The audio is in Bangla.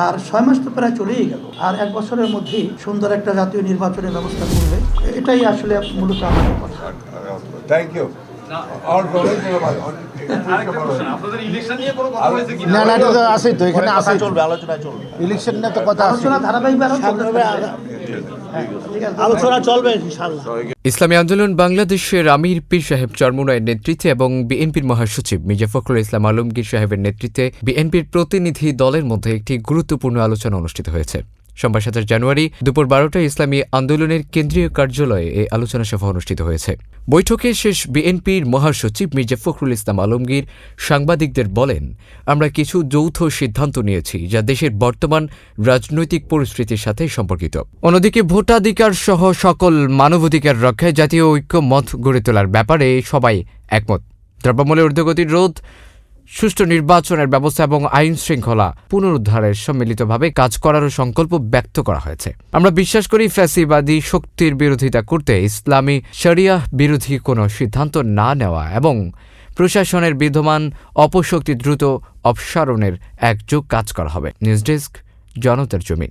আর ছয় মাস তো প্রায় চলেই গেল। আর এক বছরের মধ্যে সুন্দর একটা জাতীয় নির্বাচনের ব্যবস্থা করবে। এটাই আসলে মূলত আমার কথা। থ্যাংক ইউ আর বলেন আরেকটা question, আপনাদের ইলেকশন নিয়ে কোনো কথা হয়েছে কি না না এটা তো আছেই তো এখানে আছে চলবে আলোচনা চলবে। ইলেকশন নিয়ে তো কথা আলোচনা ধারাবাহিকভাবে চলতে থাকবে। ঠিক আছে আলোচনা চলবে ইনশাআল্লাহ। ইসলামী আন্দোলন বাংলাদেশের আমির পীর সাহেব চরমুনায়ের নেতৃত্বে এবং বিএনপির মহাসচিব মির্জা ফখরুল ইসলাম আলমগীর সাহেবের নেতৃত্বে বিএনপির প্রতিনিধি দলের মধ্যে একটি গুরুত্বপূর্ণ আলোচনা অনুষ্ঠিত হয়েছে। সোমবার সাতাশ জানুয়ারি দুপুর বারোটায় ইসলামী আন্দোলনের কেন্দ্রীয় কার্যালয়ে এই আলোচনা সভা অনুষ্ঠিত হয়েছে। বৈঠকে শেষ বিএনপির মহাসচিব মির্জা ফখরুল ইসলাম আলমগীর সাংবাদিকদের বলেন, আমরা কিছু যৌথ সিদ্ধান্ত নিয়েছি যা দেশের বর্তমান রাজনৈতিক পরিস্থিতির সাথে সম্পর্কিত। অন্যদিকে ভোটাধিকার সহ সকল মানবাধিকার রক্ষায় জাতীয় ঐক্য মত গড়ে তোলার ব্যাপারে সবাই একমত। দ্রব্যমূল্যের ঊর্ধ্বগতির রোধ সুষ্ঠু নির্বাচনের ব্যবস্থা এবং আইন শৃঙ্খলা পুনরুদ্ধারের সম্মিলিতভাবে কাজ করারও সংকল্প ব্যক্ত করা হয়েছে। আমরা বিশ্বাস করি ফ্যাসিবাদী শক্তির বিরোধিতা করতে ইসলামী শরিয়াহ বিরোধী কোনো সিদ্ধান্ত না নেওয়া এবং প্রশাসনের বিদ্যমান অপশক্তি দ্রুত অপসারণের একযোগ কাজ করা হবে। নিউজ ডেস্ক, জনতার জমি।